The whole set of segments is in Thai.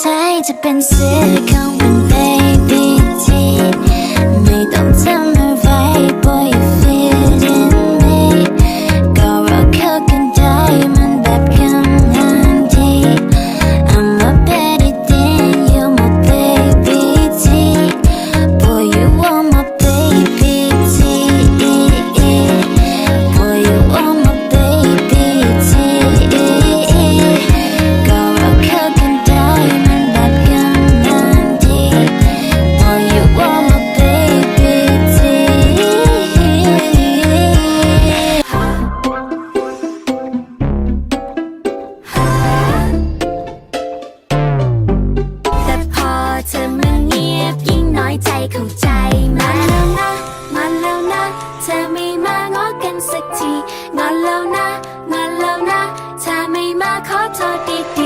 ใจจะเป็นเสือของเป็น ทีงอนแล้วนะงอนแล้วนะเธอไม่มาขอโทษดี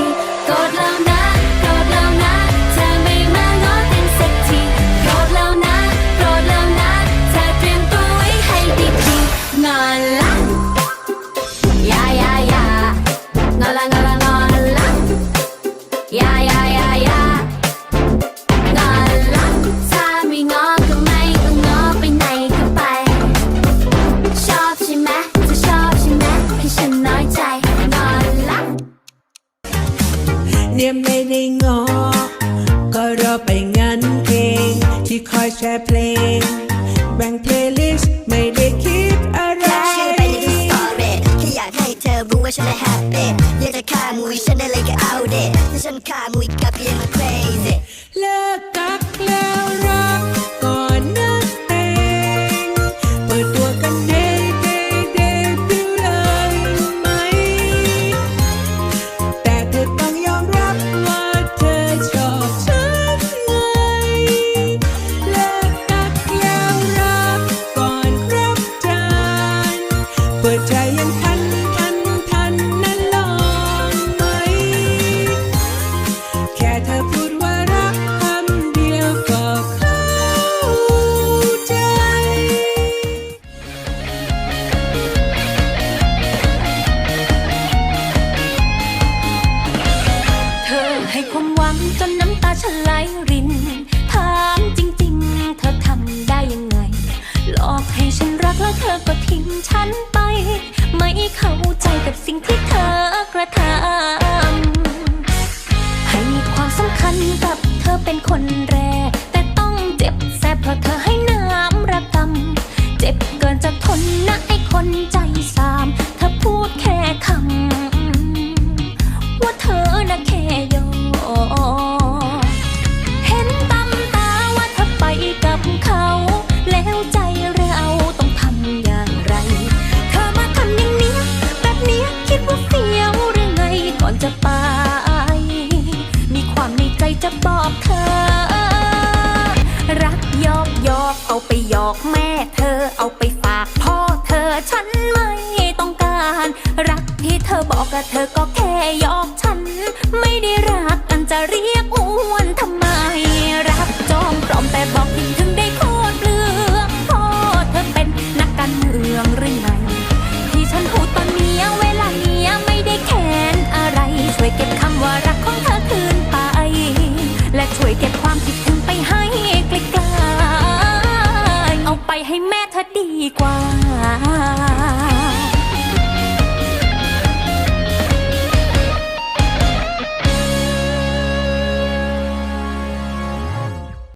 ไม่ได้งอ ก็รอไปงั้นเองที่คอยแชร์เพลง แบ่งเพลย์ลิสต์ไม่ได้คิดอะไรแค่ชื่อไปในอินสตอรี่แค่อยากให้เธอรู้ว่าฉันได้แฮปปี้อยากจะฆ่ามุยฉันได้เลยก็เอาเด็ถ้าฉันฆ่ามุยกับยัง crazy เลิกกักแล้วรักก่ ความหวังจนน้ำตาฉันไหลริน ถามจริงๆ เธอทำได้ยังไง หลอกให้ฉันรักแล้วเธอก็ทิ้งฉันไป ไม่เข้าใจกับสิ่งที่เธอกระทำให้ความสำคัญกับเธอเป็นคนแรก แต่ต้องเจ็บแสบเพราะเธอให้น้ำระกำเจ็บเกินจะทนนะไอ้คนใจสามเธอพูดแค่คำว่าเธอน่ะแค่ยอ บอกเธอ รักยอกยอกเอาไปหยอกแม่เธอเอาไปฝากพ่อเธอฉันไม่ต้องการ รักที่เธอบอกกับเธอก็แค่หยอกฉัน ไม่ได้รักกันจะเรียกอ้วนทำไม รักจอมปลอมแต่บอกคิดถึงได้โคตรเปลือกพ่อเธอเป็นนักการเมืองหรือไงที่ฉันพูดตอนเนี้ยเวลาเนี้ยไม่ได้แค้นอะไรช่วยเก็บคำว่ารัก